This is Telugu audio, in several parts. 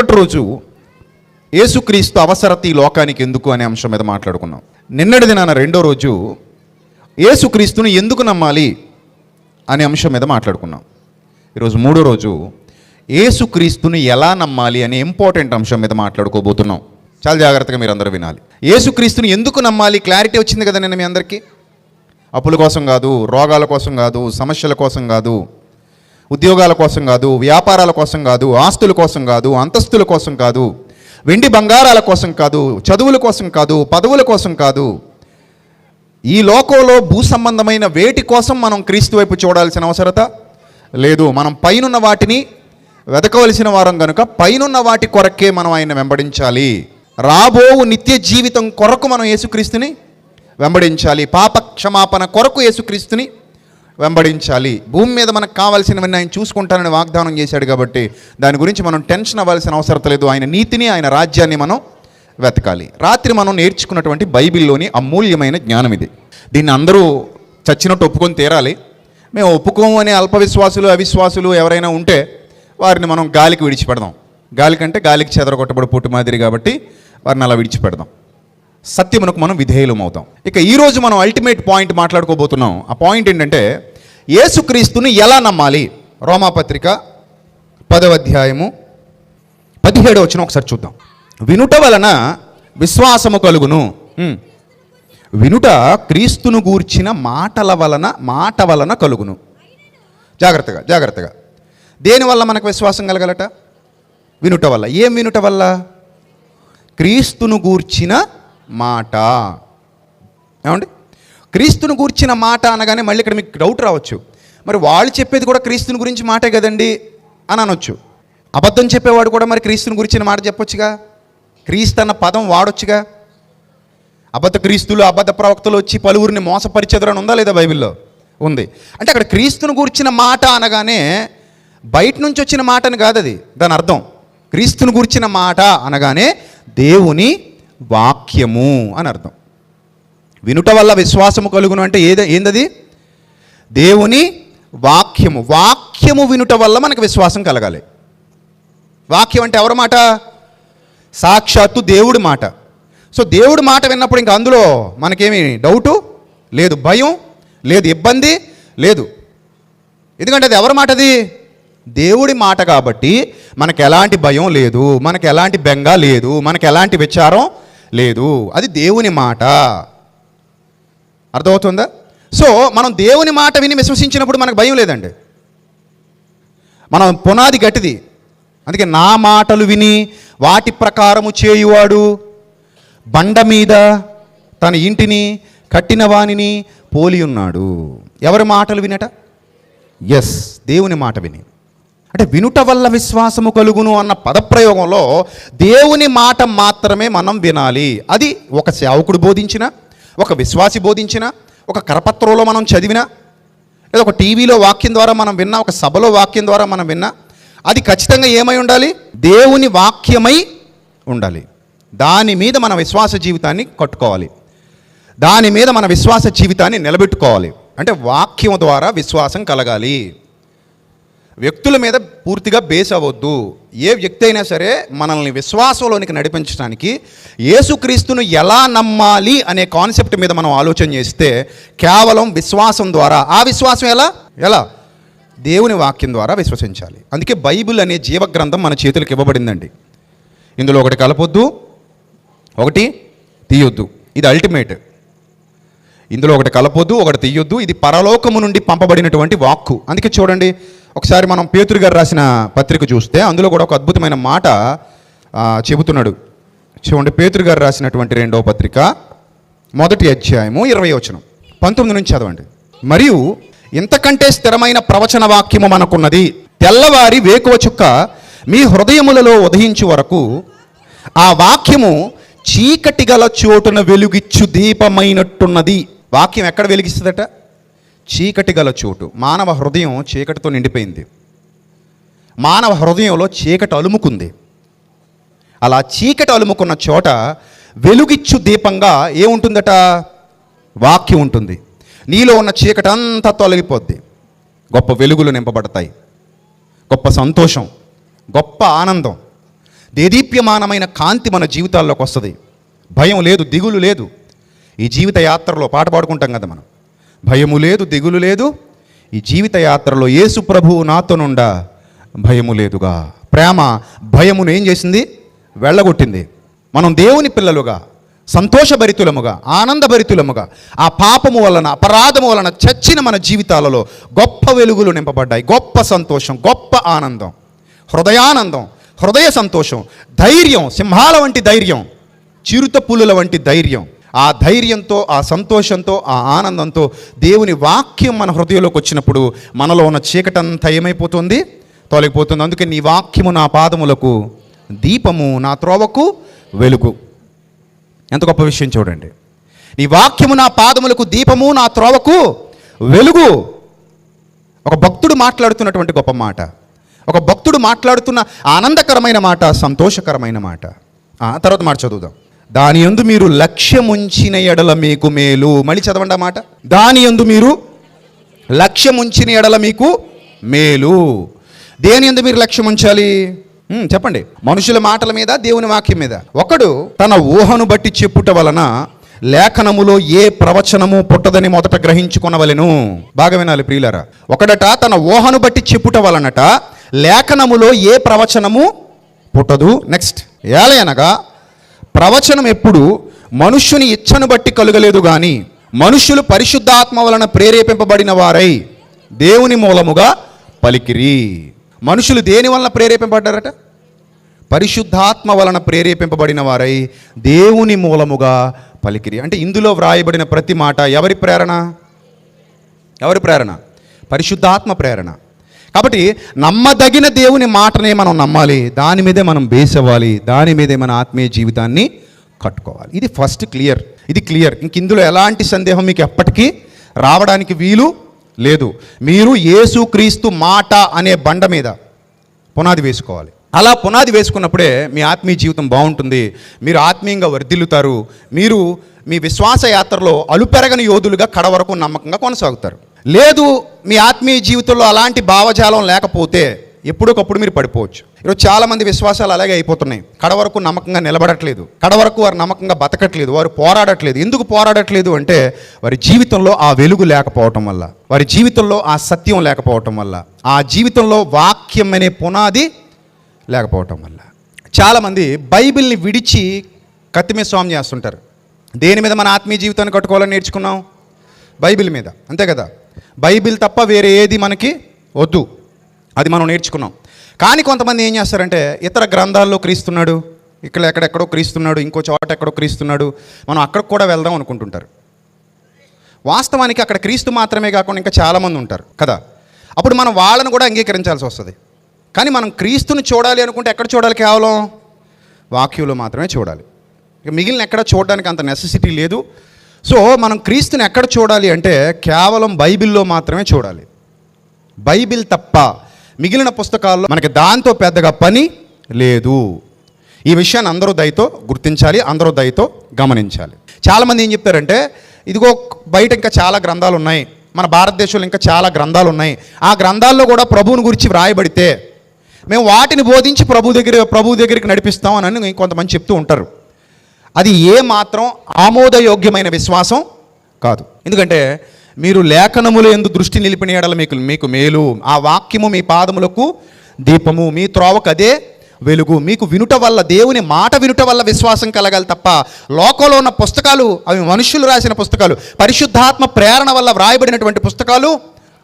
మొదటి రోజు యేసుక్రీస్తు అవసరత ఈ లోకానికి ఎందుకు అనే అంశం మీద మాట్లాడుకున్నాం. నిన్నటి దినాన రెండో రోజు యేసుక్రీస్తుని ఎందుకు నమ్మాలి అనే అంశం మీద మాట్లాడుకున్నాం. ఈరోజు మూడో రోజు యేసుక్రీస్తుని ఎలా నమ్మాలి అనే ఇంపార్టెంట్ అంశం మీద మాట్లాడుకోబోతున్నాం. చాలా జాగ్రత్తగా మీరు అందరూ వినాలి. యేసుక్రీస్తుని ఎందుకు నమ్మాలి? క్లారిటీ వచ్చింది కదా నేను మీ అందరికీ? అప్పుల కోసం కాదు రోగాల కోసం కాదు సమస్యల కోసం కాదు ఉద్యోగాల కోసం కాదు వ్యాపారాల కోసం కాదు ఆస్తుల కోసం కాదు అంతస్తుల కోసం కాదు వెండి బంగారాల కోసం కాదు చదువుల కోసం కాదు పదవుల కోసం కాదు. ఈ లోకంలో భూ సంబంధమైన వేటి కోసం మనం క్రీస్తు వైపు చూడాల్సిన అవసరత? లేదు మనం పైనున్న వాటిని వెతకవలసిన వారం కనుక పైనున్న వాటి కొరకే మనం ఆయన వెంబడించాలి. రాబోవు నిత్య జీవితం కొరకు మనం యేసుక్రీస్తుని వెంబడించాలి. పాప క్షమాపణ కొరకు యేసుక్రీస్తుని వెంబడించాలి. భూమి మీద మనకు కావాల్సినవన్నీ ఆయన చూసుకుంటానని వాగ్దానం చేశాడు కాబట్టి దాని గురించి మనం టెన్షన్ అవ్వాల్సిన అవసరం లేదు. ఆయన నీతిని ఆయన రాజ్యాన్ని మనం వెతకాలి. రాత్రి మనం నేర్చుకున్నటువంటి బైబిల్లోని అమూల్యమైన జ్ఞానం ఇది. దీన్ని అందరూ చచ్చినట్టు ఒప్పుకొని తీరాలి. మేము ఒప్పుకోము అనే అల్పవిశ్వాసులు అవిశ్వాసులు ఎవరైనా ఉంటే వారిని మనం గాలికి విడిచిపెడదాం. గాలి కంటే గాలికి చెదరగొట్టబడి పుట్టు మాదిరి కాబట్టి వారిని అలా విడిచిపెడదాం. సత్యమునకు మనం విధేయులం అవుతాం. ఇక ఈరోజు మనం అల్టిమేట్ పాయింట్ మాట్లాడుకోబోతున్నాం. ఆ పాయింట్ ఏంటంటే యేసుక్రీస్తుని ఎలా నమ్మాలి? రోమాపత్రిక పదవ అధ్యాయము పదిహేడు వచ్చిన ఒకసారి చూద్దాం. వినుట వలన విశ్వాసము కలుగును. వినుట క్రీస్తును గూర్చిన మాటల వలన మాట వలన కలుగును. జాగ్రత్తగా జాగ్రత్తగా. దేనివల్ల మనకు విశ్వాసం కలగలట? వినుట వల్ల. ఏం వినుట వల్ల? క్రీస్తును గూర్చిన మాట. ఏమండి? క్రీస్తుని గూర్చిన మాట అనగానే మళ్ళీ ఇక్కడ మీకు డౌట్ రావచ్చు. మరి వాళ్ళు చెప్పేది కూడా క్రీస్తుని గురించి మాటే కదండి అని అనొచ్చు. అబద్ధం చెప్పేవాడు కూడా మరి క్రీస్తుని గురించిన మాట చెప్పొచ్చుగా? క్రీస్తు అన్న పదం వాడొచ్చుగా? అబద్ధ క్రీస్తులు అబద్ధ ప్రవక్తలు వచ్చి పలువురిని మోసపరిచెదరని ఉందా లేదా బైబిల్లో? ఉంది. అంటే అక్కడ క్రీస్తును గురించిన మాట అనగానే బయట నుంచి వచ్చిన మాట అని కాదు అది దాని అర్థం క్రీస్తును గురించిన మాట అనగానే దేవుని వాక్యము అని అర్థం. వినుట వల్ల విశ్వాసము కలుగును అంటే ఏది ఏందది? దేవుని వాక్యము. వాక్యము వినుట వల్ల మనకు విశ్వాసం కలగాలి. వాక్యం అంటే ఎవరి మాట? సాక్షాత్తు దేవుడి మాట. సో దేవుడి మాట విన్నప్పుడు ఇంకా అందులో మనకేమి డౌటు? లేదు భయం? లేదు ఇబ్బంది? లేదు. ఎందుకంటే అది ఎవరి మాట అది దేవుడి మాట కాబట్టి మనకు ఎలాంటి భయం లేదు మనకు ఎలాంటి బెంగ లేదు మనకు ఎలాంటి విచారం లేదు. అది దేవుని మాట. అర్థమవుతుందా? సో మనం దేవుని మాట విని విశ్వసించినప్పుడు మనకు భయం లేదండి. మనం పునాది గట్టిది. అందుకే నా మాటలు విని వాటి ప్రకారము చేయువాడు బండ మీద తన ఇంటిని కట్టిన వాణిని పోలి ఉన్నాడు. ఎవరి మాటలు వినట? ఎస్ దేవుని మాట విని. అంటే వినుట వల్ల విశ్వాసము కలుగును అన్న పదప్రయోగంలో దేవుని మాట మాత్రమే మనం వినాలి. అది ఒక సేవకుడు బోధించిన ఒక విశ్వాసి బోధించిన ఒక కరపత్రంలో మనం చదివిన లేదా ఒక టీవీలో వాక్యం ద్వారా మనం విన్నా ఒక సభలో వాక్యం ద్వారా మనం విన్నా అది ఖచ్చితంగా ఏమై ఉండాలి? దేవుని వాక్యమై ఉండాలి. దాని మీద మన విశ్వాస జీవితాన్ని కట్టుకోవాలి. దాని మీద మన విశ్వాస జీవితాన్ని నిలబెట్టుకోవాలి. అంటే వాక్యం ద్వారా విశ్వాసం కలగాలి. వ్యక్తుల మీద పూర్తిగా బేస్ అవ్వద్దు. ఏ వ్యక్తి అయినా సరే మనల్ని విశ్వాసంలోనికి నడిపించడానికి యేసుక్రీస్తును ఎలా నమ్మాలి అనే కాన్సెప్ట్ మీద మనం ఆలోచన చేస్తే కేవలం విశ్వాసం ద్వారా ఆ విశ్వాసం ఎలా? ఎలా? దేవుని వాక్యం ద్వారా విశ్వసించాలి. అందుకే బైబిల్ అనే జీవగ్రంథం మన చేతులకు ఇవ్వబడిందండి. ఇందులో ఒకటి కలపొద్దు ఒకటి తీయొద్దు. ఇది అల్టిమేట్ ఇందులో ఒకటి కలపొద్దు ఒకటి తీయొద్దు. ఇది పరలోకము నుండి పంపబడినటువంటి వాక్కు. అందుకే చూడండి ఒకసారి మనం పేతురు గారు రాసిన పత్రిక చూస్తే అందులో కూడా ఒక అద్భుతమైన మాట చెబుతున్నాడు. చూడండి పేతురు గారు రాసినటువంటి రెండవ పత్రిక మొదటి అధ్యాయము ఇరవై వచనం. పంతొమ్మిది నుంచి చదవండి. మరియు ఇంతకంటే స్థిరమైన ప్రవచన వాక్యము మనకున్నది తెల్లవారి వేకువ చుక్క మీ హృదయములలో ఉదయించు వరకు ఆ వాక్యము చీకటి గల చోటున వెలుగిచ్చు దీపమైనట్టున్నది. వాక్యం ఎక్కడ వెలిగిస్తుందట? చీకటి గల చోటు. మానవ హృదయం చీకటితో నిండిపోయింది. మానవ హృదయంలో చీకటి అలుముకుంది. అలా చీకటి అలుముకున్న చోట వెలుగిచ్చు దీపంగా ఏముంటుందట? వాక్యం ఉంటుంది. నీలో ఉన్న చీకటి అంతా తొలగిపోద్ది. గొప్ప వెలుగులు నింపబడతాయి. గొప్ప సంతోషం గొప్ప ఆనందం. దేదీప్యమానమైన కాంతి మన జీవితాల్లోకి వస్తుంది. భయం లేదు దిగులు లేదు. ఈ జీవిత యాత్రలో పాట పాడుకుంటాం కదా మనం. భయము లేదు దిగులు లేదు. ఈ జీవిత యాత్రలో యేసు ప్రభువు నాతోనుండా భయము లేదుగా. ప్రేమ భయమును ఏం చేసింది? వెళ్ళగొట్టింది. మనం దేవుని పిల్లలుగా సంతోషభరితులముగా ఆనందభరితులముగా ఆ పాపము వలన అపరాధము వలన చచ్చిన మన జీవితాలలో గొప్ప వెలుగులు నింపబడ్డాయి. గొప్ప సంతోషం గొప్ప ఆనందం హృదయానందం హృదయ సంతోషం ధైర్యం సింహాల వంటి ధైర్యం చిరుత పులుల వంటి ధైర్యం. ఆ ధైర్యంతో ఆ సంతోషంతో ఆ ఆనందంతో దేవుని వాక్యం మన హృదయంలోకి వచ్చినప్పుడు మనలో ఉన్న చీకటంతా ఏమైపోతుంది? తొలగిపోతుంది. అందుకే నీ వాక్యము నా పాదములకు దీపము నా త్రోవకు వెలుగు. ఎంత గొప్ప విషయం చూడండి. నీ వాక్యము నా పాదములకు దీపము నా త్రోవకు వెలుగు. ఒక భక్తుడు మాట్లాడుతున్నటువంటి గొప్ప మాట. ఒక భక్తుడు మాట్లాడుతున్న ఆనందకరమైన మాట సంతోషకరమైన మాట. తర్వాత మాట చదువుదాం. దాని యందు మీరు లక్ష్యముంచిన ఎడల మీకు మేలు. మళ్ళీ చదవండి మాట. దాని యందు మీరు లక్ష్యముంచిన ఎడల మీకు మేలు. దేని ఎందు మీరు లక్ష్యం ఉంచాలి చెప్పండి. మనుషుల మాటల మీద దేవుని వాక్యం మీద. ఒకడు తన ఊహను బట్టి చెప్పుట వలన లేఖనములో ఏ ప్రవచనము పుట్టదని మొదట గ్రహించుకొనవలెను. బాగా వినాలి ప్రియులరా. ఒకడట తన ఊహను బట్టి చెప్పుట వలనట లేఖనములో ఏ ప్రవచనము పుట్టదు. నెక్స్ట్. ఏలయనగా ప్రవచనం ఎప్పుడు మనుష్యుని ఇచ్చను బట్టి కలుగలేదు కానీ మనుష్యులు పరిశుద్ధాత్మ వలన ప్రేరేపింపబడిన వారై దేవుని మూలముగా పలికిరి. మనుషులు దేని వలన ప్రేరేపింపబడ్డారట? పరిశుద్ధాత్మ వలన ప్రేరేపింపబడిన వారై దేవుని మూలముగా పలికిరి. అంటే ఇందులో వ్రాయబడిన ప్రతి మాట ఎవరి ప్రేరణ? ఎవరి ప్రేరణ? పరిశుద్ధాత్మ ప్రేరణ. కాబట్టి నమ్మదగిన దేవుని మాటనే మనం నమ్మాలి. దాని మీదే మనం బేస్ అవ్వాలి. దాని మీదే మన ఆత్మీయ జీవితాన్ని కట్టుకోవాలి. ఇది ఫస్ట్ క్లియర్ ఇది క్లియర్ ఇంక ఇందులో ఎలాంటి సందేహం మీకు ఎప్పటికీ రావడానికి వీలు లేదు. మీరు యేసుక్రీస్తు మాట అనే బండ మీద పునాది వేసుకోవాలి. అలా పునాది వేసుకున్నప్పుడే మీ ఆత్మీయ జీవితం బాగుంటుంది. మీరు ఆత్మీయంగా వర్ధిల్లుతారు. మీరు మీ విశ్వాస యాత్రలో అలుపెరగని యోధులుగా కడ వరకు నమ్మకంగా కొనసాగుతారు. లేదు మీ ఆత్మీయ జీవితంలో అలాంటి భావజాలం లేకపోతే ఎప్పుడొకప్పుడు మీరు పడిపోవచ్చు. ఈరోజు చాలా మంది విశ్వాసాలు అలాగే అయిపోతున్నాయి. కడ వరకు నమ్మకంగా నిలబడట్లేదు. కడ వరకు వారు నమ్మకంగా బతకట్లేదు. వారు పోరాడట్లేదు. ఎందుకు పోరాడట్లేదు అంటే వారి జీవితంలో ఆ వెలుగు లేకపోవటం వల్ల. వారి జీవితంలో ఆ సత్యం లేకపోవటం వల్ల. ఆ జీవితంలో వాక్యం అనే పునాది లేకపోవటం వల్ల. చాలామంది బైబిల్ని విడిచి కత్తిమీద స్వామి చేస్తుంటారు. దేని మీద మన ఆత్మీయ జీవితాన్ని కట్టుకోవాలని నేర్చుకున్నాం? బైబిల్ మీద. అంతే కదా? బైబిల్ తప్ప వేరే ఏది మనకి వద్దు. అది మనం నేర్చుకున్నాం. కానీ కొంతమంది ఏం చేస్తారంటే ఇతర గ్రంథాల్లో క్రీస్తున్నాడు ఇక్కడ ఎక్కడెక్కడో క్రీస్తున్నాడు ఇంకో చోట ఎక్కడో క్రీస్తున్నాడు మనం అక్కడికి కూడా వెళ్దాం అనుకుంటుంటారు. వాస్తవానికి అక్కడ క్రీస్తు మాత్రమే కాకుండా ఇంకా చాలామంది ఉంటారు కదా? అప్పుడు మనం వాళ్ళను కూడా అంగీకరించాల్సి వస్తుంది. కానీ మనం క్రీస్తుని చూడాలి అనుకుంటే ఎక్కడ చూడాలి కేవలం? వాక్యంలో మాత్రమే చూడాలి. ఇక మిగిలిన ఎక్కడ చూడడానికి అంత నెసెసిటీ లేదు. సో మనం క్రీస్తుని ఎక్కడ చూడాలి అంటే కేవలం బైబిల్లో మాత్రమే చూడాలి. బైబిల్ తప్ప మిగిలిన పుస్తకాల్లో మనకి దాంతో పెద్దగా పని లేదు. ఈ విషయాన్ని అందరూ దయతో గుర్తించాలి అందరూ దయతో గమనించాలి. చాలామంది ఏం చెప్తారంటే ఇదిగో బయట ఇంకా చాలా గ్రంథాలు ఉన్నాయి మన భారతదేశంలో ఇంకా చాలా గ్రంథాలు ఉన్నాయి ఆ గ్రంథాల్లో కూడా ప్రభువుని గురించి వ్రాయబడితే మేము వాటిని బోధించి ప్రభు దగ్గర ప్రభు దగ్గరికి నడిపిస్తాం అని కొంతమంది చెప్తూ ఉంటారు. అది ఏ మాత్రం ఆమోదయోగ్యమైన విశ్వాసం కాదు. ఎందుకంటే మీరు లేఖనముల ఎందు దృష్టి నిలిపిన ఎడల మీకు మీకు మేలు. ఆ వాక్యము మీ పాదములకు దీపము మీ త్రోవకు అదే వెలుగు. మీకు వినుట వల్ల దేవుని మాట వినుట వల్ల విశ్వాసం కలగాలి తప్ప లోకంలో ఉన్న పుస్తకాలు అవి మనుషులు రాసిన పుస్తకాలు పరిశుద్ధాత్మ ప్రేరణ వల్ల వ్రాయబడినటువంటి పుస్తకాలు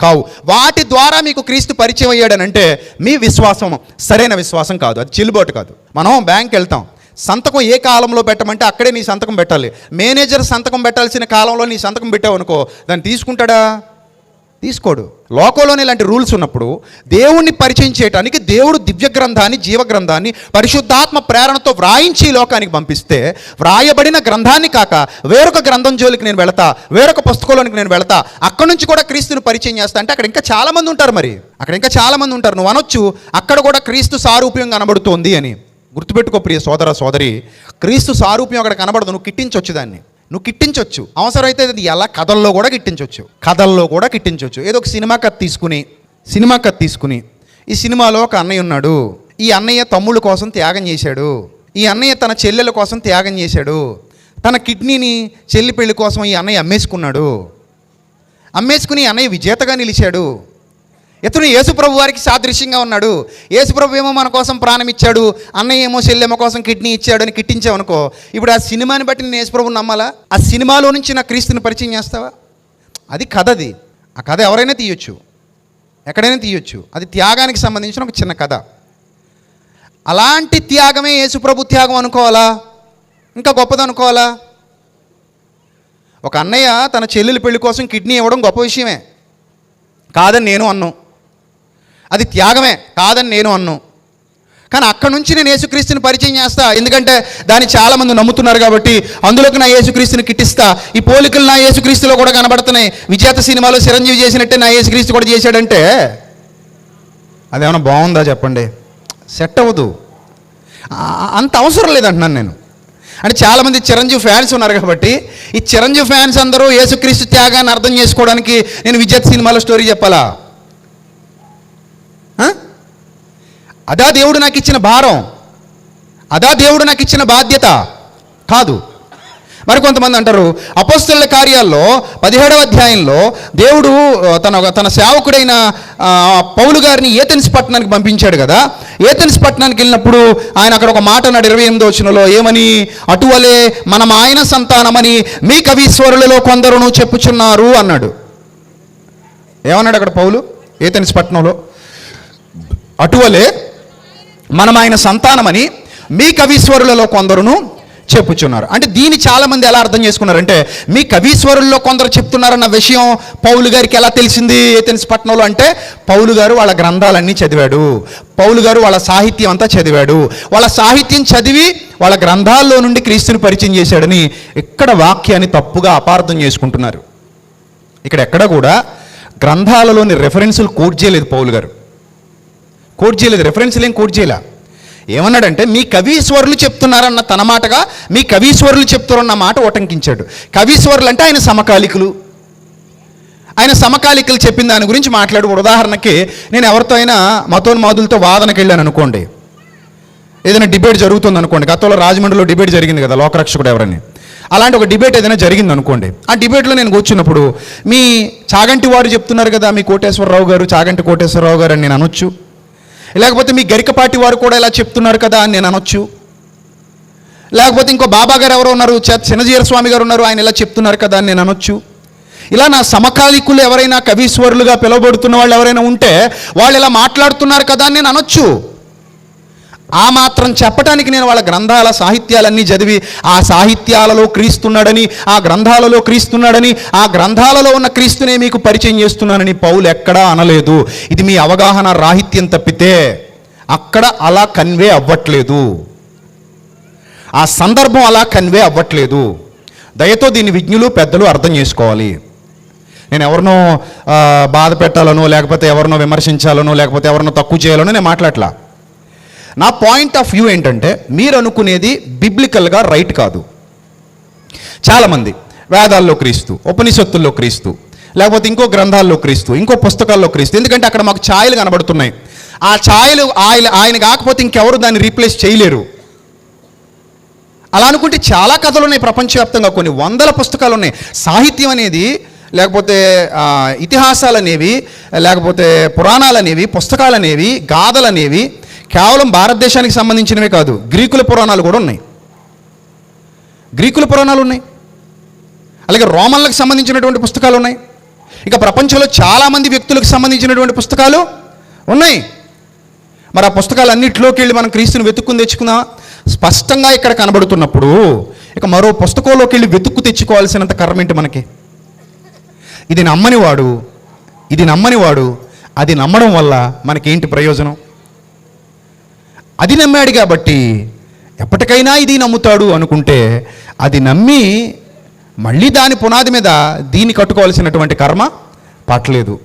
కావు. వాటి ద్వారా మీకు క్రీస్తు పరిచయం అయ్యాడనంటే మీ విశ్వాసం సరైన విశ్వాసం కాదు. అది చెల్లుబాటు కాదు. మనం బ్యాంక్ వెళ్తాం. సంతకం ఏ కాలంలో పెట్టమంటే అక్కడే నీ సంతకం పెట్టాలి. మేనేజర్ సంతకం పెట్టాల్సిన కాలంలో నీ సంతకం పెట్టావు అనుకో దాన్ని తీసుకుంటాడా? తీసుకోడు. లోకంలోనే ఇలాంటి రూల్స్ ఉన్నప్పుడు దేవుణ్ణి పరిచయం చేయడానికి దేవుడు దివ్య గ్రంథాన్ని జీవ గ్రంథాన్ని పరిశుద్ధాత్మ ప్రేరణతో వ్రాయించి లోకానికి పంపిస్తే వ్రాయబడిన గ్రంథాన్ని కాక వేరొక గ్రంథం జోలికి నేను వెళతా వేరొక పుస్తకంలోనికి నేను వెళతా అక్కడ నుంచి కూడా క్రీస్తుని పరిచయం చేస్తా అంటే అక్కడ ఇంకా చాలామంది ఉంటారు మరి. అక్కడ ఇంకా చాలామంది ఉంటారు. నువ్వు అనొచ్చు అక్కడ కూడా క్రీస్తు సారూప్యం కనబడుతోంది అని. గుర్తుపెట్టుకో ప్రియ సోదర సోదరి క్రీస్తు సారూప్యం అక్కడ కనబడదు. నువ్వు కిట్టించొచ్చు దాన్ని. నువ్వు కిట్టించవచ్చు అవసరమైతే అది ఎలా కథల్లో కూడా కిట్టించవచ్చు కథల్లో కూడా కిట్టించవచ్చు ఏదో ఒక సినిమా కథ తీసుకుని సినిమా కథ తీసుకుని ఈ సినిమాలో ఒక అన్నయ్య ఉన్నాడు. ఈ అన్నయ్య తమ్ముళ్ళ కోసం త్యాగం చేశాడు. ఈ అన్నయ్య తన చెల్లెల కోసం త్యాగం చేశాడు. తన కిడ్నీని చెల్లి పెళ్ళి కోసం ఈ అన్నయ్య అమ్మేసుకున్నాడు. అమ్మేసుకుని ఈ అన్నయ్య విజేతగా నిలిచాడు. ఇతను యేసుప్రభు వారికి సాదృశ్యంగా ఉన్నాడు. యేసుప్రభు ఏమో మన కోసం ప్రాణం ఇచ్చాడు. అన్నయ్య ఏమో చెల్లెమ్మ కోసం కిడ్నీ ఇచ్చాడు అని కిట్టించావనుకో. ఇప్పుడు ఆ సినిమాని బట్టి నేను యేసుప్రభుని నమ్మాలా? ఆ సినిమాలో నుంచి నా క్రీస్తుని పరిచయం చేస్తావా? అది కథ అది. ఆ కథ ఎవరైనా తీయొచ్చు. ఎక్కడైనా తీయొచ్చు. అది త్యాగానికి సంబంధించిన ఒక చిన్న కథ. అలాంటి త్యాగమే యేసుప్రభు త్యాగం అనుకోవాలా? ఇంకా గొప్పది అనుకోవాలా? ఒక అన్నయ్య తన చెల్లెలి పెళ్ళి కోసం కిడ్నీ ఇవ్వడం గొప్ప విషయమే. కాదని నేను అన్నాను అది త్యాగమే కాదని నేను అన్ను. కానీ అక్కడ నుంచి నేను యేసుక్రీస్తుని పరిచయం చేస్తా. ఎందుకంటే దాన్ని చాలామంది నమ్ముతున్నారు కాబట్టి అందులోకి నా యేసుక్రీస్తుని కిట్టిస్తా. ఈ పోలికలు నా యేసుక్రీస్తులో కూడా కనబడుతున్నాయి. విజేత సినిమాలో చిరంజీవి చేసినట్టే నా యేసుక్రీస్తు కూడా చేశాడంటే. అదేమన్నా బాగుందా చెప్పండి? సెట్ అవ్వదు. అంత అవసరం లేదంటున్నాను నేను. అంటే చాలామంది చిరంజీవి ఫ్యాన్స్ ఉన్నారు కాబట్టి ఈ చిరంజీవి ఫ్యాన్స్ అందరూ యేసుక్రీస్తు త్యాగాన్ని అర్థం చేసుకోవడానికి నేను విజేత సినిమాలో స్టోరీ చెప్పాలా ఆ? అదా దేవుడు నాకు ఇచ్చిన భారం. అదా దేవుడు నాకు ఇచ్చిన బాధ్యత. కాదు. మరి కొంతమంది అంటారు అపోస్తుల కార్యాల్లో పదిహేడవ అధ్యాయంలో దేవుడు తన తన సేవకుడైన పౌలు గారిని ఏథెన్స్ పట్టణానికి పంపించాడు కదా. ఏథెన్స్ పట్టణానికి వెళ్ళినప్పుడు ఆయన అక్కడ ఒక మాట అన్నాడు ఇరవై ఎనిమిదో వచ్చినలో ఏమని? అటువలే మనం ఆయన సంతానమని మీ కవీశ్వరులలో కొందరును చెప్పుచున్నారు అన్నాడు. ఏమన్నాడు అక్కడ పౌలు? ఏథెన్స్ పట్టణంలో. అటువలే మనం ఆయన సంతానమని మీ కవీశ్వరులలో కొందరును చెప్పుచున్నారు. అంటే దీన్ని చాలామంది ఎలా అర్థం చేసుకున్నారంటే మీ కవీశ్వరుల్లో కొందరు చెప్తున్నారన్న విషయం పౌలు గారికి ఎలా తెలిసింది ఏథెన్స్ పట్టణంలో అంటే పౌలు గారు వాళ్ళ గ్రంథాలన్నీ చదివాడు. పౌలు గారు వాళ్ళ సాహిత్యం అంతా చదివాడు. వాళ్ళ సాహిత్యం చదివి వాళ్ళ గ్రంథాల్లో నుండి క్రీస్తుని పరిచయం చేశాడని ఇక్కడ వాక్యాన్ని తప్పుగా అపార్థం చేసుకుంటున్నారు. ఇక్కడ ఎక్కడ కూడా గ్రంథాలలోని రెఫరెన్సులు కోట్ చేయలేదు పౌలు గారు. కోట్ చేయలేదు రెఫరెన్స్ ఏం కోట్ చేయలే. ఏమన్నాడంటే మీ కవీశ్వరులు చెప్తున్నారన్న తన మాటగా మీ కవీశ్వరులు చెప్తారన్న మాట ఉటంకించాడు కవీశ్వరులు అంటే ఆయన సమకాలికులు. ఆయన సమకాలికులు చెప్పిన దాని గురించి మాట్లాడు. ఉదాహరణకి నేను ఎవరితో అయినా మతోన్మాదులతో వాదనకి వెళ్ళాను అనుకోండి. ఏదైనా డిబేట్ జరుగుతుంది అనుకోండి. గతంలో రాజమండ్రిలో డిబేట్ జరిగింది కదా లోకరక్షకుడు ఎవరని. అలాంటి ఒక డిబేట్ ఏదైనా జరిగింది అనుకోండి. ఆ డిబేట్లో నేను కూర్చున్నప్పుడు మీ చాగంటి వారు చెప్తున్నారు కదా మీ కోటేశ్వరరావు గారు చాగంటి కోటేశ్వరరావు గారు అని నేను అనొచ్చు. లేకపోతే మీ గరికపాటి వారు కూడా ఇలా చెప్తున్నారు కదా అని నేను అనొచ్చు. లేకపోతే ఇంకో బాబా గారు ఎవరో ఉన్నారు చిన్నజీర స్వామి గారు ఉన్నారు ఆయన ఇలా చెప్తున్నారు కదా అని నేను అనొచ్చు. ఇలా నా సమకాలీకులు ఎవరైనా కవీశ్వరులుగా పిలువబడుతున్న వాళ్ళు ఎవరైనా ఉంటే వాళ్ళు ఇలా మాట్లాడుతున్నారు కదా అని నేను అనొచ్చు. ఆ మాత్రం చెప్పడానికి నేను వాళ్ళ గ్రంథాల సాహిత్యాలన్నీ చదివి ఆ సాహిత్యాలలో క్రీస్తున్నాడని ఆ గ్రంథాలలో క్రీస్తున్నాడని ఆ గ్రంథాలలో ఉన్న క్రీస్తునే మీకు పరిచయం చేస్తున్నానని పౌలు ఎక్కడా అనలేదు. ఇది మీ అవగాహన రాహిత్యం తప్పితే అక్కడ అలా కన్వే అవ్వట్లేదు. ఆ సందర్భం అలా కన్వే అవ్వట్లేదు. దయతో దీన్ని విజ్ఞులు పెద్దలు అర్థం చేసుకోవాలి. నేను ఎవరినో బాధ పెట్టాలనో లేకపోతే ఎవరినో విమర్శించాలనో లేకపోతే ఎవరినో తక్కువ చేయాలనో నేను మాట్లాడలా నా పాయింట్ ఆఫ్ వ్యూ ఏంటంటే మీరు అనుకునేది బిబ్లికల్గా రైట్ కాదు. చాలామంది వేదాల్లో క్రీస్తు ఉపనిషత్తుల్లో క్రీస్తు లేకపోతే ఇంకో గ్రంథాల్లో క్రీస్తు ఇంకో పుస్తకాల్లో క్రీస్తు ఎందుకంటే అక్కడ మాకు ఛాయలు కనబడుతున్నాయి. ఆ ఛాయలు ఆయన ఆయన కాకపోతే ఇంకెవరు దాన్ని రీప్లేస్ చేయలేరు. అలా అనుకుంటే చాలా కథలు ఉన్నాయి ప్రపంచవ్యాప్తంగా కొన్ని వందల పుస్తకాలు ఉన్నాయి. సాహిత్యం అనేది లేకపోతే ఇతిహాసాలు అనేవి లేకపోతే పురాణాలు అనేవి పుస్తకాలు అనేవి గాథలు అనేవి కేవలం భారతదేశానికి సంబంధించినవే కాదు గ్రీకుల పురాణాలు కూడా ఉన్నాయి. గ్రీకుల పురాణాలు ఉన్నాయి. అలాగే రోమన్లకు సంబంధించినటువంటి పుస్తకాలు ఉన్నాయి. ఇక ప్రపంచంలో చాలామంది వ్యక్తులకు సంబంధించినటువంటి పుస్తకాలు ఉన్నాయి. మరి ఆ పుస్తకాలన్నింటిలోకి వెళ్ళి మనం క్రీస్తుని వెతుక్కుని తెచ్చుకుందాం స్పష్టంగా ఇక్కడ కనబడుతున్నప్పుడు ఇక మరో పుస్తకంలోకి వెళ్ళి వెతుక్కు తెచ్చుకోవాల్సినంత కర్మ ఏంటి మనకి? ఇది నమ్మని వాడు ఇది నమ్మని వాడు అది నమ్మడం వల్ల మనకేంటి ప్రయోజనం? అది నమ్మాడు కాబట్టి ఎప్పటికైనా ఇది నమ్ముతాడు అనుకుంటే అది నమ్మి మళ్ళీ దాని పునాది మీద దీన్ని కట్టుకోవాల్సినటువంటి కర్మ పట్టలేదు.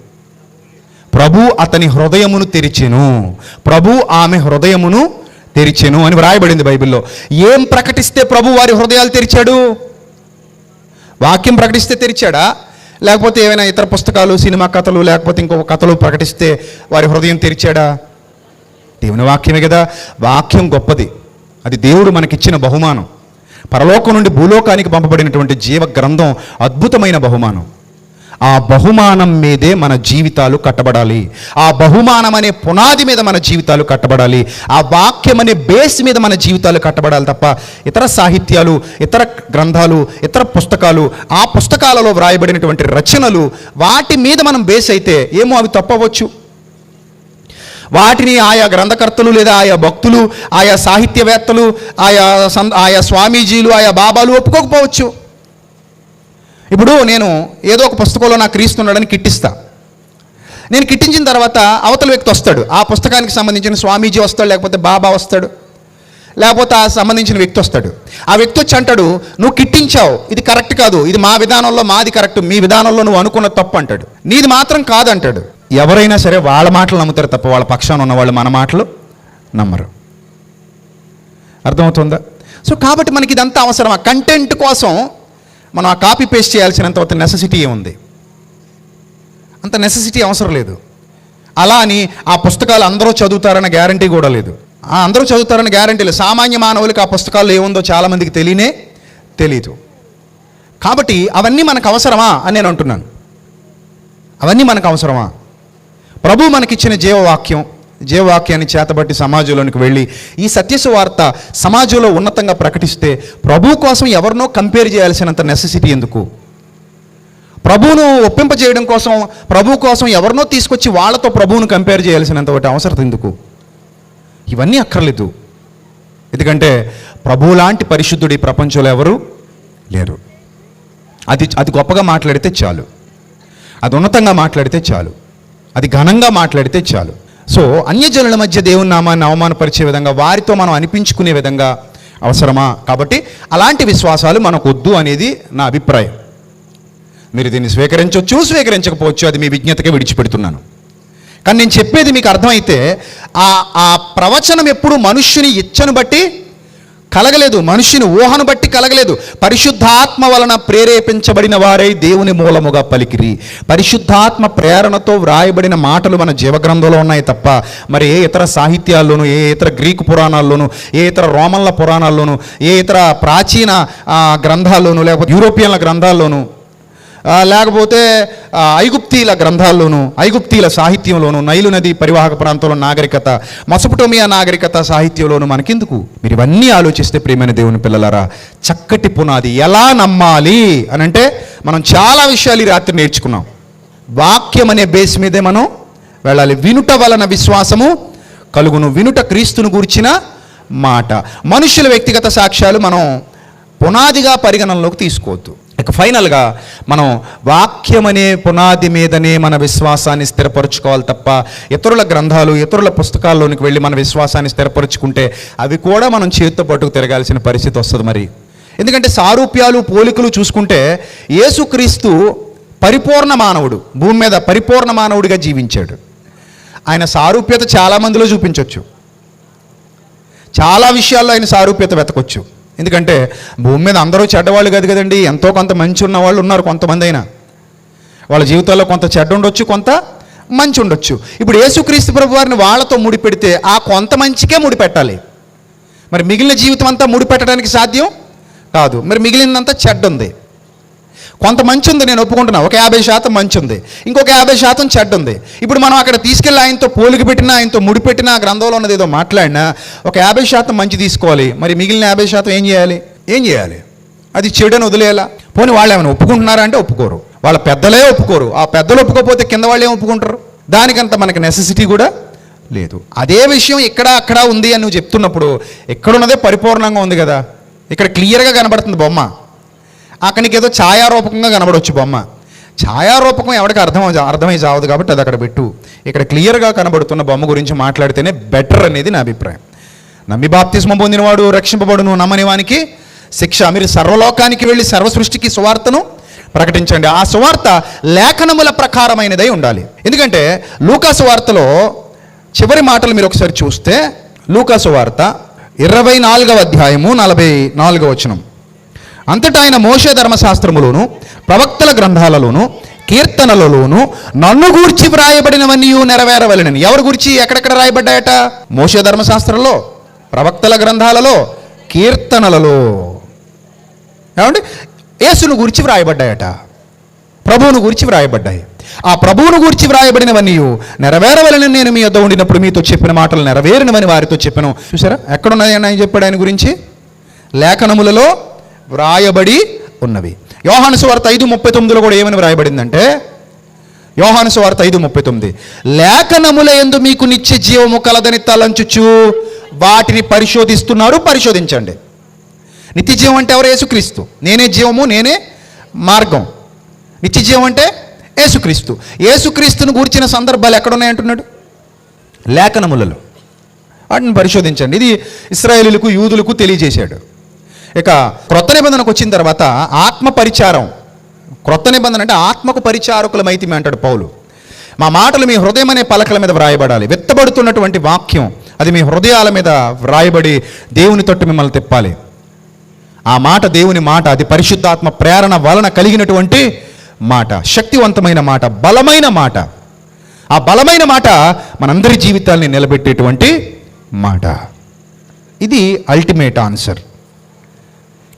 ప్రభు అతని హృదయమును తెరిచెను. ప్రభు ఆమె హృదయమును తెరిచెను అని వ్రాయబడింది బైబిల్లో. ఏం ప్రకటిస్తే ప్రభు వారి హృదయాలు తెరిచాడు? వాక్యం ప్రకటిస్తే తెరిచాడా? లేకపోతే ఏమైనా ఇతర పుస్తకాలు సినిమా కథలు లేకపోతే ఇంకొక కథలు ప్రకటిస్తే వారి హృదయం తెరిచాడా? దేవుని వాక్యమే కదా? వాక్యం గొప్పది. అది దేవుడు మనకిచ్చిన బహుమానం. పరలోకం నుండి భూలోకానికి పంపబడినటువంటి జీవ గ్రంథం అద్భుతమైన బహుమానం. ఆ బహుమానం మీదే మన జీవితాలు కట్టబడాలి. ఆ బహుమానం అనే పునాది మీద మన జీవితాలు కట్టబడాలి. ఆ వాక్యం అనే బేస్ మీద మన జీవితాలు కట్టబడాలి తప్ప ఇతర సాహిత్యాలు ఇతర గ్రంథాలు ఇతర పుస్తకాలు ఆ పుస్తకాలలో వ్రాయబడినటువంటి రచనలు వాటి మీద మనం బేస్ అయితే ఏమో అవి తప్పవచ్చు. వాటిని ఆయా గ్రంథకర్తలు లేదా ఆయా భక్తులు ఆయా సాహిత్యవేత్తలు ఆయా సం- ఆయా స్వామీజీలు ఆయా బాబాలు ఒప్పుకోకపోవచ్చు. ఇప్పుడు నేను ఏదో ఒక పుస్తకంలో నాకు క్రీస్తున్నాడని కిట్టిస్తా. నేను కిట్టించిన తర్వాత అవతల వ్యక్తి వస్తాడు. ఆ పుస్తకానికి సంబంధించిన స్వామీజీ వస్తాడు లేకపోతే బాబా వస్తాడు లేకపోతే ఆ సంబంధించిన వ్యక్తి వస్తాడు. ఆ వ్యక్తి వచ్చి అంటాడు నువ్వు కిట్టించావు ఇది కరెక్ట్ కాదు ఇది మా విధానంలో మాది కరెక్ట్ మీ విధానంలో నువ్వు అనుకున్న తప్పు అంటాడు. నీది మాత్రం కాదంటాడు ఎవరైనా సరే వాళ్ళ మాటలు నమ్ముతారు తప్ప వాళ్ళ పక్షాన ఉన్న వాళ్ళు మన మాటలు నమ్మరు. అర్థమవుతుందా? సో కాబట్టి మనకి ఇదంతా అవసరం ఆ కంటెంట్ కోసం మనం ఆ కాపీ పేస్ట్ చేయాల్సినంత నెససిటీ ఏముంది అంత నెససిటీ అవసరం లేదు. అలా అని ఆ పుస్తకాలు అందరూ చదువుతారన్న గ్యారంటీ కూడా లేదు. ఆ అందరూ చదువుతారన్న గ్యారంటీ లేదు. సామాన్య మానవులకు ఆ పుస్తకాల్లో ఏముందో చాలామందికి తెలియనే తెలీదు. కాబట్టి అవన్నీ మనకు అవసరమా అని నేను అంటున్నాను. అవన్నీ మనకు అవసరమా? ప్రభు మనకిచ్చిన జీవవాక్యం జీవవాక్యాన్ని చేతబట్టి సమాజంలోనికి వెళ్ళి ఈ సత్యసు వార్త సమాజంలో ఉన్నతంగా ప్రకటిస్తే ప్రభు కోసం ఎవరినో కంపేర్ చేయాల్సినంత నెసెసిటీ ఎందుకు? ప్రభువును ఒప్పింపజేయడం కోసం ప్రభు కోసం ఎవరినో తీసుకొచ్చి వాళ్ళతో ప్రభువును కంపేర్ చేయాల్సినంత ఒకటి అవసరం ఎందుకు? ఇవన్నీ అక్కర్లేదు. ఎందుకంటే ప్రభు లాంటి పరిశుద్ధుడు ఈ ప్రపంచంలో ఎవరు లేరు. అది అది గొప్పగా మాట్లాడితే చాలు. అది ఉన్నతంగా మాట్లాడితే చాలు. అది ఘనంగా మాట్లాడితే చాలు. సో అన్యజనుల మధ్య దేవుని నామాన్ని అవమానపరిచే విధంగా వారితో మనం అనిపించుకునే విధంగా అవసరమా? కాబట్టి అలాంటి విశ్వాసాలు మనకు వద్దు అనేది నా అభిప్రాయం. మీరు దీన్ని స్వీకరించవచ్చు స్వీకరించకపోవచ్చు అది మీ విజ్ఞతకే విడిచిపెడుతున్నాను. కానీ నేను చెప్పేది మీకు అర్థమైతే ఆ ఆ ప్రవచనం ఎప్పుడు మనుష్యుని ఇచ్చను బట్టి కలగలేదు. మనిషిని ఊహను బట్టి కలగలేదు. పరిశుద్ధాత్మ వలన ప్రేరేపించబడిన వారై దేవుని మూలముగా పలికిరి. పరిశుద్ధాత్మ ప్రేరణతో వ్రాయబడిన మాటలు మన జీవగ్రంథంలో ఉన్నాయి తప్ప మరి ఏ ఇతర సాహిత్యాల్లోనూ ఏ ఇతర గ్రీకు పురాణాల్లోనూ ఏ ఇతర రోమన్ల పురాణాల్లోనూ ఏ ఇతర ప్రాచీన గ్రంథాల్లోనూ లేకపోతే యూరోపియన్ల గ్రంథాల్లోనూ లేకపోతే ఐగుప్తీల గ్రంథాల్లోనూ ఐగుప్తీల సాహిత్యంలోనూ నైలు నది పరివాహక ప్రాంతంలో నాగరికత మసపుటోమియా నాగరికత సాహిత్యంలోనూ మనకెందుకు? మీరు ఇవన్నీ ఆలోచిస్తే ప్రియమైన దేవుని పిల్లలారా చక్కటి పునాది ఎలా నమ్మాలి అని అంటే మనం చాలా విషయాలు ఈ రాత్రి నేర్చుకున్నాం. వాక్యం అనే బేస్ మీదే మనం వెళ్ళాలి. వినుట వలన విశ్వాసము కలుగును. వినుట క్రీస్తును గూర్చిన మాట. మనుషుల వ్యక్తిగత సాక్ష్యాలు మనం పునాదిగా పరిగణనలోకి తీసుకోవద్దు. ఇక ఫైనల్గా మనం వాక్యమనే పునాది మీదనే మన విశ్వాసాన్ని స్థిరపరచుకోవాలి తప్ప ఇతరుల గ్రంథాలు ఇతరుల పుస్తకాల్లోనికి వెళ్ళి మన విశ్వాసాన్ని స్థిరపరచుకుంటే అవి కూడా మనం చేతితో పట్టుకు తిరగాల్సిన పరిస్థితి వస్తుంది మరి. ఎందుకంటే సారూప్యాలు పోలికలు చూసుకుంటే యేసుక్రీస్తు పరిపూర్ణ మానవుడు భూమి మీద పరిపూర్ణ మానవుడిగా జీవించాడు. ఆయన సారూప్యత చాలా మందిలో చూపించవచ్చు చాలా విషయాల్లో ఆయన సారూప్యత వెతకొచ్చు. ఎందుకంటే భూమి మీద అందరూ చెడ్డవాళ్ళు కాదు కదండి. ఎంతో కొంత మంచి ఉన్న వాళ్ళు ఉన్నారు కొంతమంది అయినా. వాళ్ళ జీవితాల్లో కొంత చెడ్డ ఉండొచ్చు కొంత మంచి ఉండొచ్చు. ఇప్పుడు యేసుక్రీస్తు ప్రభు వారిని వాళ్ళతో ముడిపెడితే ఆ కొంత మంచికే ముడిపెట్టాలి. మరి మిగిలిన జీవితం అంతా ముడిపెట్టడానికి సాధ్యం? కాదు. మరి మిగిలినంతా చెడ్డ ఉంది. కొంత మంచి ఉంది నేను ఒప్పుకుంటున్నా. ఒక యాభై శాతం మంచి ఉంది ఇంకొక యాభై శాతం చెడ్డ ఉంది ఇప్పుడు మనం అక్కడ తీసుకెళ్ళి ఆయనతో పోలికి పెట్టినా ఆయనతో ముడిపెట్టినా గ్రంథంలో ఉన్నది ఏదో మాట్లాడినా ఒక యాభై శాతం మంచి తీసుకోవాలి. మరి మిగిలిన యాభై శాతం ఏం చేయాలి? ఏం చేయాలి? అది చెడుని వదిలేలా పోనీ వాళ్ళు ఏమైనా ఒప్పుకుంటున్నారా అంటే ఒప్పుకోరు. వాళ్ళ పెద్దలే ఒప్పుకోరు. ఆ పెద్దలు ఒప్పుకోకపోతే కింద వాళ్ళు ఏం ఒప్పుకుంటారు? దానికంత మనకి నెసెసిటీ కూడా లేదు. అదే విషయం ఇక్కడ అక్కడ ఉంది అని నువ్వు చెప్తున్నప్పుడు ఎక్కడున్నదే పరిపూర్ణంగా ఉంది కదా. ఇక్కడ క్లియర్గా కనబడుతుంది బొమ్మ. అక్కడికి ఏదో ఛాయారూపకంగా కనబడవచ్చు బొమ్మ. ఛాయారూపకం ఎవరికి అర్థం అర్థమై చావదు కాబట్టి అది అక్కడ పెట్టు. ఇక్కడ క్లియర్గా కనబడుతున్న బొమ్మ గురించి మాట్లాడితేనే బెటర్ అనేది నా అభిప్రాయం. నమ్మి బాప్తిస్మ పొందినవాడు రక్షింపబడును నమ్మని వానికి శిక్ష. మీరు సర్వలోకానికి వెళ్ళి సర్వ సృష్టికి సువార్తను ప్రకటించండి. ఆ సువార్త లేఖనముల ప్రకారమైనదై ఉండాలి. ఎందుకంటే లూకాసు వార్తలో చివరి మాటలు మీరు ఒకసారి చూస్తే లూకాసు వార్త ఇరవై నాలుగవ అధ్యాయము నలభై నాలుగవ వచనం. అంతటా ఆయన మోషే ధర్మశాస్త్రములోను ప్రవక్తల గ్రంథాలలోను కీర్తనలలోను నన్ను గూర్చి వ్రాయబడినవన్నీ నెరవేరవలెనని. ఎవరి గురించి ఎక్కడెక్కడ రాయబడ్డాయట? మోసే ధర్మశాస్త్రంలో ప్రవక్తల గ్రంథాలలో కీర్తనలలో. ఏమంటే యేసును గురించి వ్రాయబడ్డాయట. ప్రభువును గురించి వ్రాయబడ్డాయి. ఆ ప్రభువును గురించి వ్రాయబడినవన్నీ నెరవేరవలని నేను మీ వద్ద ఉండినప్పుడు మీతో చెప్పిన మాటలు నెరవేరినవని వారితో చెప్పాను. చూసారా? ఎక్కడున్నాయని అని ఆయన చెప్పాడు ఆయన గురించి? లేఖనములలో వ్రాయబడి ఉన్నవి. యోహాను సువార్త ఐదు ముప్పై తొమ్మిదిలో కూడా ఏమని వ్రాయబడిందంటే యోహాను సువార్త ఐదు ముప్పై తొమ్మిది. లేఖనముల ఎందు మీకు నిత్య జీవము కలదని తలంచుచు వాటిని పరిశోధిస్తున్నారు పరిశోధించండి. నిత్య జీవం అంటే ఎవరు? యేసుక్రీస్తు. నేనే జీవము నేనే మార్గం. నిత్య జీవం అంటే యేసుక్రీస్తు. యేసుక్రీస్తును గూర్చిన సందర్భాలు ఎక్కడున్నాయంటున్నాడు లేఖనములలో. వాటిని పరిశోధించండి. ఇది ఇస్రాయేలీలకు యూదులకు తెలియజేశాడు. ఇక క్రొత్త నిబంధనకు వచ్చిన తర్వాత ఆత్మ పరిచారం. క్రొత్త నిబంధన అంటే ఆత్మకు పరిచారకులమైతిమి అంటాడు పౌలు. మా మాటలు మీ హృదయం అనే పలకల మీద వ్రాయబడాలి. వెత్తబడుతున్నటువంటి వాక్యం అది మీ హృదయాల మీద వ్రాయబడి దేవుని తొట్టు మిమ్మల్ని తిప్పాలి. ఆ మాట దేవుని మాట అది పరిశుద్ధాత్మ ప్రేరణ వలన కలిగినటువంటి మాట శక్తివంతమైన మాట బలమైన మాట. ఆ బలమైన మాట మనందరి జీవితాల్ని నిలబెట్టేటువంటి మాట. ఇది అల్టిమేట్ ఆన్సర్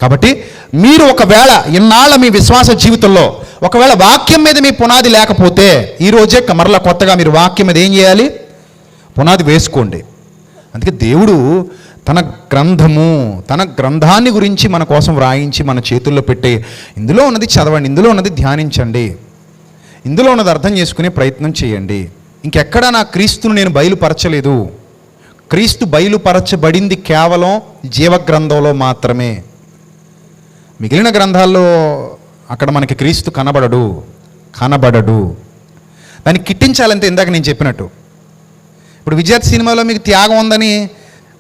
కాబట్టి మీరు ఒకవేళ ఇన్నాళ్ళ మీ విశ్వాస జీవితంలో ఒకవేళ వాక్యం మీద మీ పునాది లేకపోతే ఈ రోజే మరలా కొత్తగా మీరు వాక్యం మీద ఏం చేయాలి? పునాది వేసుకోండి. అందుకే దేవుడు తన గ్రంథము తన గ్రంథాన్ని గురించి మన కోసం వ్రాయించి మన చేతుల్లో పెట్టి ఇందులో ఉన్నది చదవండి ఇందులో ఉన్నది ధ్యానించండి. ఇందులో ఉన్నది అర్థం చేసుకునే ప్రయత్నం చేయండి. ఇంకెక్కడా నా క్రీస్తును నేను బయలుపరచలేదు. క్రీస్తు బయలుపరచబడింది కేవలం జీవగ్రంథంలో మాత్రమే. మిగిలిన గ్రంథాల్లో అక్కడ మనకి క్రీస్తు కనబడడు కనబడడు. దాన్ని కిట్టించాలంటే ఇందాక నేను చెప్పినట్టు. ఇప్పుడు విద్యార్థి సినిమాలో మీకు త్యాగం ఉందని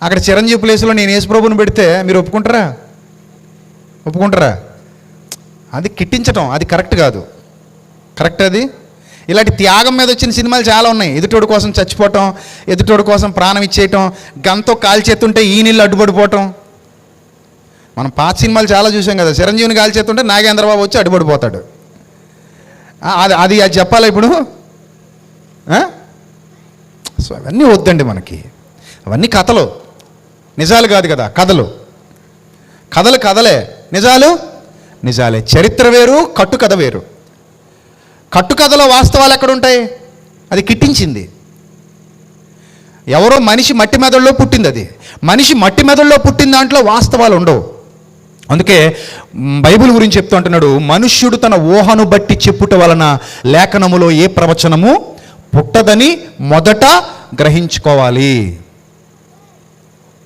అక్కడ చిరంజీవి ప్లేస్లో నేను యేసుప్రభుని పెడితే మీరు ఒప్పుకుంటారా? ఒప్పుకుంటారా? అది కిట్టించటం అది కరెక్ట్ కాదు. కరెక్ట్ అది? ఇలాంటి త్యాగం మీద వచ్చిన సినిమాలు చాలా ఉన్నాయి. ఎదుటోడి కోసం చచ్చిపోవటం ఎదుటోడి కోసం ప్రాణం ఇచ్చేయటం గంతో కాల్చేస్తుంటే ఈ నీళ్ళు అడ్డుపడిపోవటం. మనం పాత సినిమాలు చాలా చూసాం కదా. చిరంజీవిని కాల్చేస్తుంటే నాగేంద్రబాబు వచ్చి అడ్డుపడిపోతాడు. అది అది అది చెప్పాలా ఇప్పుడు? సో అవన్నీ వద్దండి మనకి. అవన్నీ కథలు. నిజాలు కాదు కదా కథలు. కథలు కథలే. నిజాలు? నిజాలే. చరిత్ర వేరు కట్టుకథ వేరు. కట్టుకథలో వాస్తవాలు ఎక్కడ ఉంటాయి అది కిట్టించింది. ఎవరో మనిషి మట్టి మెదడులో పుట్టింది అది. మనిషి మట్టి మెదడులో పుట్టిన దాంట్లో వాస్తవాలు ఉండవు. అందుకే బైబిల్ గురించి చెప్తూ అంటున్నాడు మనుష్యుడు తన ఊహను బట్టి చెప్పుట వలన లేఖనములో ఏ ప్రవచనము పుట్టదని మొదట గ్రహించుకోవాలి.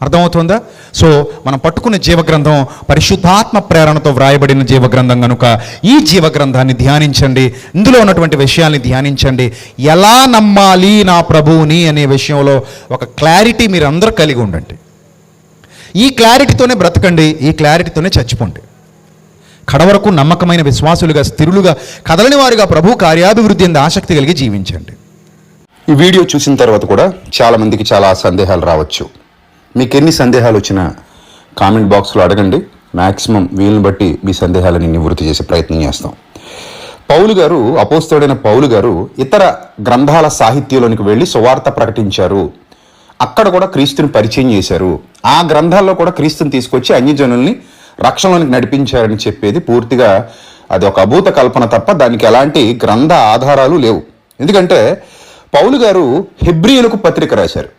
అర్థమవుతుందా? సో మనం పట్టుకున్న జీవగ్రంథం పరిశుద్ధాత్మ ప్రేరణతో వ్రాయబడిన జీవగ్రంథం కనుక ఈ జీవగ్రంథాన్ని ధ్యానించండి ఇందులో ఉన్నటువంటి విషయాల్ని ధ్యానించండి. ఎలా నమ్మాలి నా ప్రభువుని అనే విషయంలో ఒక క్లారిటీ మీరందరూ కలిగి ఉండండి. ఈ క్లారిటీతోనే బ్రతకండి ఈ క్లారిటీతోనే చచ్చిపోండి. కడవరకు నమ్మకమైన విశ్వాసులుగా స్థిరులుగా కదలని వారుగా ప్రభు కార్యాభివృద్ధి అంది ఆసక్తి కలిగి జీవించండి. ఈ వీడియో చూసిన తర్వాత కూడా చాలామందికి చాలా సందేహాలు రావచ్చు. మీకు ఎన్ని సందేహాలు వచ్చినా కామెంట్ బాక్స్లో అడగండి. మ్యాక్సిమం వీలుని బట్టి మీ సందేహాలని నివృత్తి చేసే ప్రయత్నం చేస్తాం. పౌలు గారు అపోస్తోడైన పౌలు గారు ఇతర గ్రంథాల సాహిత్యంలోనికి వెళ్ళి సువార్త ప్రకటించారు. అక్కడ కూడా క్రీస్తుని పరిచయం చేశారు. ఆ గ్రంథాల్లో కూడా క్రీస్తుని తీసుకొచ్చి అన్యజనుల్ని రక్షణలోనికి నడిపించారని చెప్పేది పూర్తిగా అది ఒక అభూత కల్పన తప్ప దానికి ఎలాంటి గ్రంథ ఆధారాలు లేవు. ఎందుకంటే పౌలు గారు హెబ్రియులకు పత్రిక రాశారు.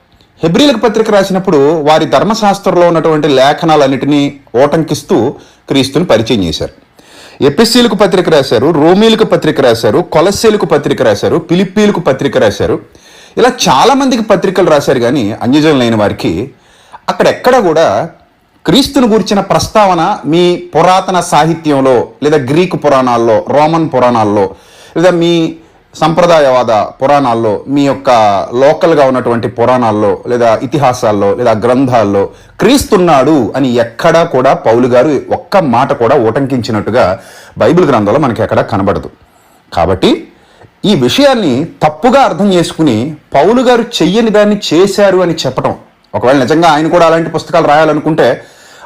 హెబ్రియులకు పత్రిక రాసినప్పుడు వారి ధర్మశాస్త్రంలో ఉన్నటువంటి లేఖనాలన్నిటినీ ఓటంకిస్తూ క్రీస్తుని పరిచయం చేశారు. ఎపిస్సీలకు పత్రిక రాశారు రోమీలకు పత్రిక రాశారు కొలస్సీలకు పత్రిక రాశారు పిలిప్పీలకు పత్రిక రాశారు. ఇలా చాలామందికి పత్రికలు రాశారు కానీ అన్యజనులైన వారికి అక్కడెక్కడ కూడా క్రీస్తును గురించిన ప్రస్తావన మీ పురాతన సాహిత్యంలో లేదా గ్రీకు పురాణాల్లో రోమన్ పురాణాల్లో లేదా మీ సంప్రదాయవాద పురాణాల్లో మీ యొక్క లోకల్గా ఉన్నటువంటి పురాణాల్లో లేదా ఇతిహాసాల్లో లేదా గ్రంథాల్లో క్రీస్తున్నాడు అని ఎక్కడా కూడా పౌలు గారు ఒక్క మాట కూడా ఉటంకించినట్టుగా బైబిల్ గ్రంథంలో మనకి ఎక్కడా కనబడదు. కాబట్టి ఈ విషయాన్ని తప్పుగా అర్థం చేసుకుని పౌలు గారు చెయ్యని దాన్ని చేశారు అని చెప్పటం. ఒకవేళ నిజంగా ఆయన కూడా అలాంటి పుస్తకాలు రాయాలనుకుంటే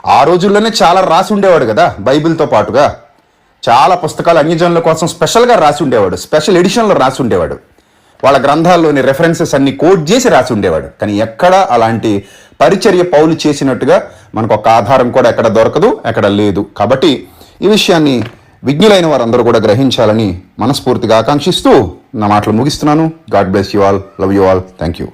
ఆ రోజుల్లోనే చాలా రాసి ఉండేవాడు కదా బైబిల్తో పాటుగా. చాలా పుస్తకాలు అన్యజనుల కోసం స్పెషల్గా రాసి ఉండేవాడు స్పెషల్ ఎడిషన్లో రాసి ఉండేవాడు. వాళ్ళ గ్రంథాల్లోని రెఫరెన్సెస్ అన్ని కోట్ చేసి రాసి ఉండేవాడు. కానీ ఎక్కడ అలాంటి పరిచర్య పౌలు చేసినట్టుగా మనకు ఒక ఆధారం కూడా ఎక్కడ దొరకదు ఎక్కడ లేదు. కాబట్టి ఈ విషయాన్ని విజ్ఞులైన వారందరూ కూడా గ్రహించాలని మనస్ఫూర్తిగా ఆకాంక్షిస్తూ నా మాటలు ముగిస్తున్నాను. God bless you all. Love you all. Thank you